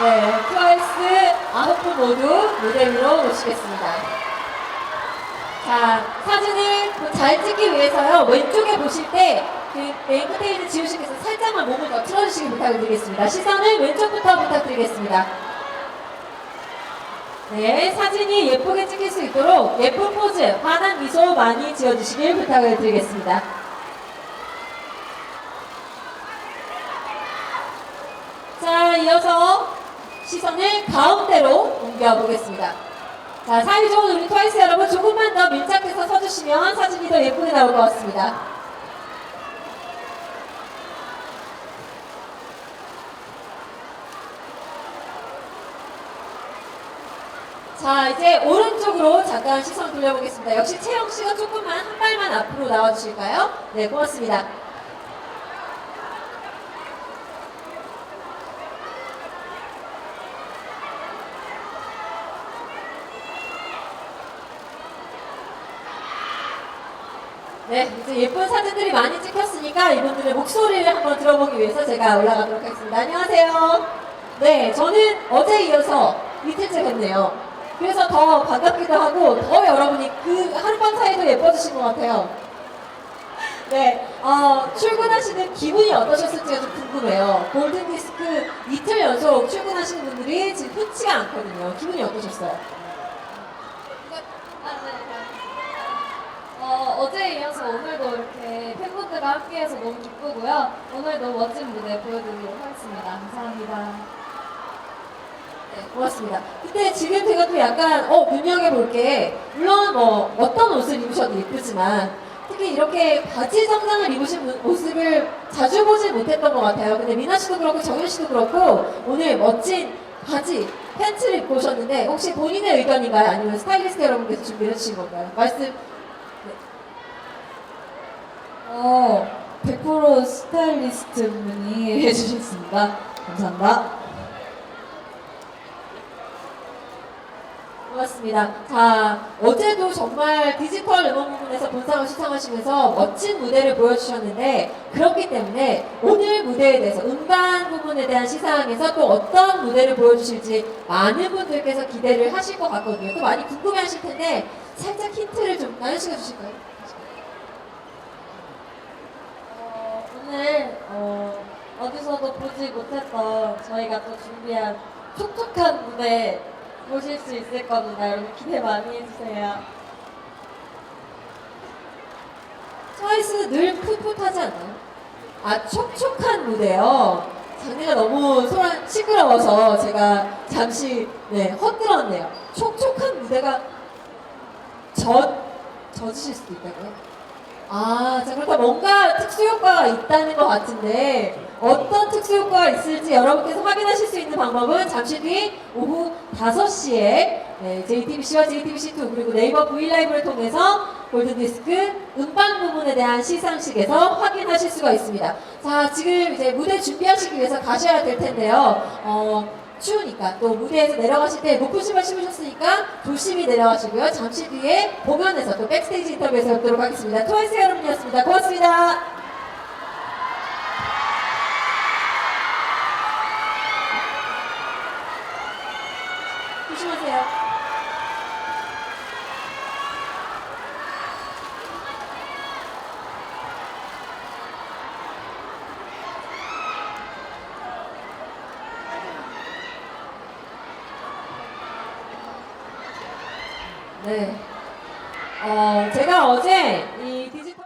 네, 트와이스 아홉 분 모두 무대 위로 모시겠습니다. 자, 사진을 잘 찍기 위해서요, 왼쪽에 보실 때, 그 메인 커테인을 지우시면서 살짝만 몸을 더 틀어주시기 부탁을 드리겠습니다. 시선을 왼쪽부터 부탁드리겠습니다. 네, 사진이 예쁘게 찍힐 수 있도록 예쁜 포즈, 환한 미소 많이 지어주시길 부탁을 드리겠습니다. 자, 이어서 시선을 가운데로 옮겨보겠습니다. 자, 사이 좋은 우리 트와이스 여러분 조금만 더 밀착해서 서주시면 사진이 더 예쁘게 나올 것 같습니다. 자, 이제 오른쪽으로 잠깐 시선 돌려보겠습니다. 역시 채영 씨가 조금만 한 발만 앞으로 나와주실까요? 네, 고맙습니다. 네, 이제 예쁜 사진들이 많이 찍혔으니까 이분들의 목소리를 한번 들어보기 위해서 제가 올라가도록 하겠습니다. 안녕하세요. 네, 저는 어제 이어서 이틀째 뵙네요. 그래서 더 반갑기도 하고 더 여러분이 그 하룻밤 사이도 예뻐지신 것 같아요. 네, 어, 출근하시는 기분이 어떠셨을지가 좀 궁금해요. 골든디스크 이틀 연속 출근하시는 분들이 지금 흔치가 않거든요. 기분이 어떠셨어요? 아, 네. 어, 어제 이어서 오늘도 이렇게 팬분들과 함께해서 너무 기쁘고요. 오늘도 멋진 무대 보여드리도록 하겠습니다. 감사합니다. 네, 고맙습니다. 근데 지금 제가 또 약간 어 눈여겨볼 게 물론 뭐 어떤 옷을 입으셔도 예쁘지만 특히 이렇게 바지 정장을 입으신 분- 모습을 자주 보지 못했던 것 같아요. 근데 미나 씨도 그렇고 정현 씨도 그렇고 오늘 멋진 바지 팬츠를 입고 오셨는데 혹시 본인의 의견인가요? 아니면 스타일리스트 여러분께서 준비해 주신 건가요? 말씀 어, 100% 스타일리스트 분이 해주셨습니다. 감사합니다. 고맙습니다. 자, 어제도 정말 디지털 음원 부분에서 본상을 시청하시면서 멋진 무대를 보여주셨는데, 그렇기 때문에 오늘 무대에 대해서, 음반 부분에 대한 시상에서 또 어떤 무대를 보여주실지 많은 분들께서 기대를 하실 것 같거든요. 또 많이 궁금해 하실 텐데, 살짝 힌트를 좀 씨가 주실까요? 어, 오늘 어, 어디서도 보지 못했던 저희가 또 준비한 촉촉한 무대 보실 수 있을 겁니다. 여러분 기대 많이 해주세요. 트와이스 늘 풋풋하지 않나요? 아, 촉촉한 무대요. 장르가 너무 소란, 시끄러워서 제가 잠시, 네, 헛들었네요. 촉촉한 무대가 젖, 젖으실 수도 있다고요? 아, 자, 그렇다 뭔가 특수효과가 있다는 것 같은데, 어떤 특수효과가 있을지 여러분께서 확인하실 수 있는 방법은 잠시 뒤 오후 5시에 네, JTBC와 JTBC2 그리고 네이버 V라이브를 통해서 골든디스크 음반 부분에 대한 시상식에서 확인하실 수가 있습니다. 자, 지금 이제 무대 준비하시기 위해서 가셔야 될 텐데요. 어, 추우니까 또 무대에서 내려가실 때 높은 신발 신으셨으니까 조심히 내려가시고요. 잠시 뒤에 공연에서 또 백스테이지 인터뷰에서 뵙도록 하겠습니다. 트와이스 여러분이었습니다. 고맙습니다. 조심하세요. 네. 어, 제가 어제 이